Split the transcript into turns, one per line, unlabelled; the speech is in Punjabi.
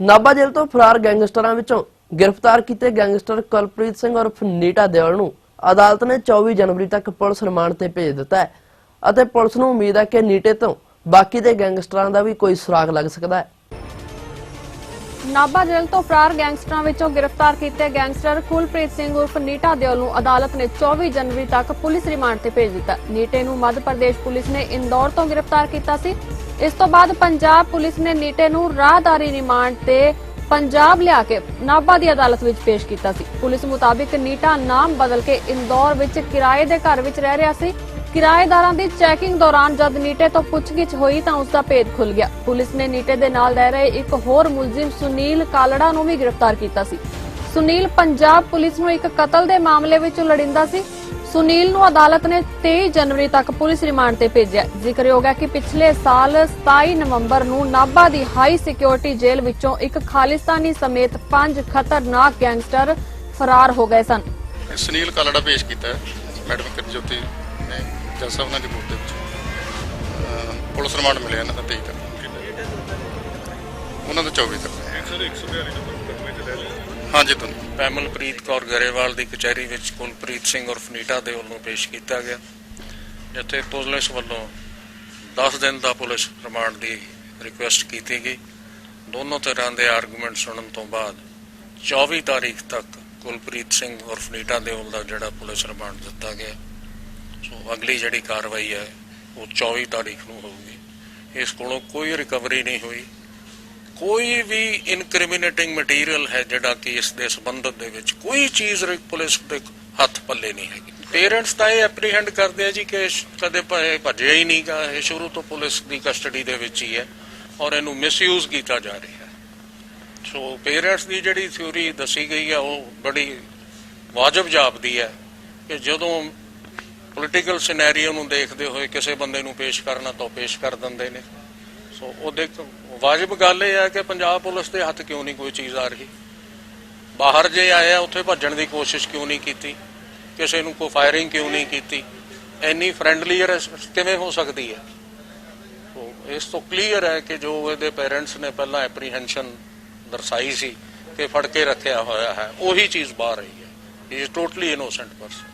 ਨਾਭਾ ਜੇਲ੍ਹ ਤੋਂ ਫਰਾਰ ਗੈਂਗਸਟਰਾਂ ਵਿੱਚੋਂ ਗ੍ਰਿਫਤਾਰ ਕੀਤੇ ਗੈਂਗਸਟਰ ਕੁਲਪ੍ਰੀਤ ਸਿੰਘ ਉਰਫ ਨੀਟਾ ਦਿਓਲ ਨੂੰ ਅਦਾਲਤ ਨੇ 24 ਜਨਵਰੀ ਤੱਕ ਪੁਲਿਸ ਰਿਮਾਂਡ ਤੇ ਭੇਜ ਦਿੱਤਾ ਹੈ ਅਤੇ ਪੁਲਿਸ ਨੂੰ ਉਮੀਦ ਹੈ ਕਿ ਨੀਟੇ ਤੋਂ ਬਾਕੀ ਦੇ ਗੈਂਗਸਟਰਾਂ ਦਾ ਵੀ ਕੋਈ ਸੁਰਾਗ ਲੱਗ ਸਕਦਾ ਹੈ।
ਨਾਭਾ ਜੇਲ੍ਹ ਤੋਂ ਫਰਾਰ ਗੈਂਗਸਟਰਾਂ ਵਿੱਚੋਂ ਗ੍ਰਿਫਤਾਰ ਕੀਤੇ ਗੈਂਗਸਟਰ ਕੁਲਪ੍ਰੀਤ ਸਿੰਘ ਉਰਫ ਨੀਟਾ ਦਿਓਲ ਨੂੰ ਅਦਾਲਤ ਨੇ 24 ਜਨਵਰੀ ਤੱਕ ਪੁਲਿਸ ਰਿਮਾਂਡ ਤੇ ਭੇਜ ਦਿੱਤਾ। ਨੀਟੇ ਨੂੰ ਮੱਧ ਪ੍ਰਦੇਸ਼ ਪੁਲਿਸ ਨੇ ਇੰਦੌਰ ਤੋਂ ਗ੍ਰਿਫਤਾਰ ਕੀਤਾ ਸੀ। ਇਸ ਤੋਂ ਬਾਅਦ ਪੰਜਾਬ ਪੁਲਿਸ ਨੇ ਨੀਟੇ ਨੂੰ ਰਾਹਦਾਰੀ ਰਿਮਾਂਡ ਤੇ ਪੰਜਾਬ ਲਿਆ ਕੇ ਨਾਭਾ ਦੀ ਅਦਾਲਤ ਵਿੱਚ ਪੇਸ਼ ਕੀਤਾ ਸੀ। ਪੁਲਿਸ ਮੁਤਾਬਿਕ ਨੀਟਾ ਨਾਮ ਬਦਲ ਕੇ ਇੰਦੌਰ ਵਿੱਚ ਕਿਰਾਏ ਦੇ ਘਰ ਵਿੱਚ ਰਹਿ ਰਿਹਾ ਸੀ। ਕਿਰਾਏਦਾਰਾਂ ਦੀ ਚੈਕਿੰਗ ਦੌਰਾਨ ਜਦ ਨੀਟੇ ਤੋਂ ਪੁੱਛਗਿੱਛ ਹੋਈ ਤਾਂ ਉਸ ਦਾ ਭੇਦ ਖੁੱਲ ਗਿਆ। ਪੁਲਿਸ ਨੇ ਨੀਟੇ ਦੇ ਨਾਲ ਰਹਿ ਰਹੇ ਇੱਕ ਹੋਰ ਮੁਲਜ਼ਮ ਸੁਨੀਲ ਕਾਲੜਾ ਨੂੰ ਵੀ ਗ੍ਰਿਫਤਾਰ ਕੀਤਾ ਸੀ। ਸੁਨੀਲ ਪੰਜਾਬ ਪੁਲਿਸ ਨੂੰ ਇੱਕ ਕਤਲ ਦੇ ਮਾਮਲੇ ਵਿੱਚ ਲੜਿੰਦਾ ਸੀ। ਸੁਨੀਲ ਨੂੰ ਅਦਾਲਤ ਨੇ 23 ਜਨਵਰੀ ਤੱਕ ਪੁਲਿਸ ਰਿਮਾਂਡ ਤੇ ਭੇਜਿਆ। ਜ਼ਿਕਰਯੋਗ ਹੈ ਕਿ ਪਿਛਲੇ ਸਾਲ 27 ਨਵੰਬਰ ਨੂੰ ਨਾਭਾ ਦੀ ਹਾਈ ਸਿਕਿਉਰਿਟੀ ਜੇਲ੍ਹ ਵਿੱਚੋਂ ਇੱਕ ਖਾਲਿਸਤਾਨੀ ਸਮੇਤ ਪੰਜ ਖਤਰਨਾਕ ਗੈਂਗਸਟਰ ਫਰਾਰ ਹੋ ਗਏ ਸਨ।
ਸੁਨੀਲ ਕਾਲੜਾ ਪੇਸ਼ ਕੀਤਾ ਮੈਡਮ ਕਿਰਜੋਤੀ ਨੇ ਜੱਜ ਸਾਹਿਬ ਨਾਲ ਦੀ ਕੋਰਟ ਦੇ ਵਿੱਚ। ਪੁਲਿਸ ਰਿਮਾਂਡ ਮਿਲਿਆ ਇਹਨਾਂ ਦਾ 23 ਤੱਕ। ਉਹਨਾਂ ਦਾ 24 ਤੱਕ ਸਰ 142 ਨੰਬਰ ਹਾਂਜੀ ਤੁਹਾਨੂੰ
ਪੈਮਲਪ੍ਰੀਤ ਕੌਰ ਗਰੇਵਾਲ ਦੀ ਕਚਹਿਰੀ ਵਿੱਚ ਕੁਲਪ੍ਰੀਤ ਸਿੰਘ ਉਰਫ ਨੀਟਾ ਦੇ ਵੱਲੋਂ ਪੇਸ਼ ਕੀਤਾ ਗਿਆ। ਜਿੱਥੇ ਪੁਲਿਸ ਵੱਲੋਂ 10 ਦਿਨ ਦਾ ਪੁਲਿਸ ਰਿਮਾਂਡ ਦੀ ਰਿਕੁਐਸਟ ਕੀਤੀ ਗਈ। ਦੋਨੋਂ ਤਰ੍ਹਾਂ ਦੇ ਆਰਗੂਮੈਂਟ ਸੁਣਨ ਤੋਂ ਬਾਅਦ 24 ਤਾਰੀਖ ਤੱਕ ਕੁਲਪ੍ਰੀਤ ਸਿੰਘ ਉਰਫ ਨੀਟਾ ਦੇ ਵੱਲ ਦਾ ਜਿਹੜਾ ਪੁਲਿਸ ਰਿਮਾਂਡ ਦਿੱਤਾ ਗਿਆ। ਸੋ ਅਗਲੀ ਜਿਹੜੀ ਕਾਰਵਾਈ ਹੈ, ਉਹ 24 ਤਾਰੀਖ ਨੂੰ ਹੋਊਗੀ। ਇਸ ਕੋਲੋਂ ਕੋਈ ਰਿਕਵਰੀ ਨਹੀਂ ਹੋਈ। ਕੋਈ ਵੀ ਇਨਕ੍ਰਿਮੀਨੇਟਿੰਗ ਮਟੀਰੀਅਲ ਹੈ ਜਿਹੜਾ ਕਿ ਇਸ ਦੇ ਸੰਬੰਧਤ ਦੇ ਵਿੱਚ ਕੋਈ ਚੀਜ਼ ਪੁਲਿਸ ਦੇ ਹੱਥ ਪੱਲੇ ਨਹੀਂ ਹੈਗੀ। ਪੇਰੈਂਟਸ ਤਾਂ ਇਹ ਐਪਰੀਹੈਂਡ ਕਰਦੇ ਆ ਜੀ ਕਿ ਇਹ ਕਦੇ ਭ- ਭੱਜਿਆ ਹੀ ਨਹੀਂ ਗਾ। ਇਹ ਸ਼ੁਰੂ ਤੋਂ ਪੁਲਿਸ ਦੀ ਕਸਟਡੀ ਦੇ ਵਿੱਚ ਹੀ ਹੈ ਔਰ ਇਹਨੂੰ ਮਿਸਯੂਜ਼ ਕੀਤਾ ਜਾ ਰਿਹਾ ਹੈ। ਸੋ ਪੇਰੈਂਟਸ ਦੀ ਜਿਹੜੀ ਥਿਊਰੀ ਦੱਸੀ ਗਈ ਹੈ, ਉਹ ਬੜੀ ਵਾਜਬ ਜਾਪਦੀ ਹੈ ਕਿ ਜਦੋਂ ਪੋਲੀਟੀਕਲ ਸਿਨੈਰੀਓ ਨੂੰ ਦੇਖਦੇ ਹੋਏ ਕਿਸੇ ਬੰਦੇ ਨੂੰ ਪੇਸ਼ ਕਰਨਾ ਤਾਂ ਪੇਸ਼ ਕਰ ਦਿੰਦੇ ਨੇ। ਸੋ ਉਹਦੇ ਵਾਜਬ ਗੱਲ ਇਹ ਹੈ ਕਿ ਪੰਜਾਬ ਪੁਲਿਸ ਦੇ ਹੱਥ ਕਿਉਂ ਨਹੀਂ ਕੋਈ ਚੀਜ਼ ਆ ਰਹੀ? ਬਾਹਰ ਜੇ ਆਇਆ, ਉੱਥੇ ਭੱਜਣ ਦੀ ਕੋਸ਼ਿਸ਼ ਕਿਉਂ ਨਹੀਂ ਕੀਤੀ? ਕਿਸੇ ਨੂੰ ਕੋਈ ਫਾਇਰਿੰਗ ਕਿਉਂ ਨਹੀਂ ਕੀਤੀ? ਇੰਨੀ ਫ੍ਰੈਂਡਲੀਅਰ ਕਿਵੇਂ ਹੋ ਸਕਦੀ ਹੈ? ਸੋ ਇਸ ਤੋਂ ਕਲੀਅਰ ਹੈ ਕਿ ਜੋ ਇਹਦੇ ਪੇਰੈਂਟਸ ਨੇ ਪਹਿਲਾਂ ਐਪਰੀਹੈਂਸ਼ਨ ਦਰਸਾਈ ਸੀ ਕਿ ਫੜ ਕੇ ਰੱਖਿਆ ਹੋਇਆ ਹੈ, ਉਹੀ ਚੀਜ਼ ਬਾਹਰ ਰਹੀ ਹੈ। He is totally innocent person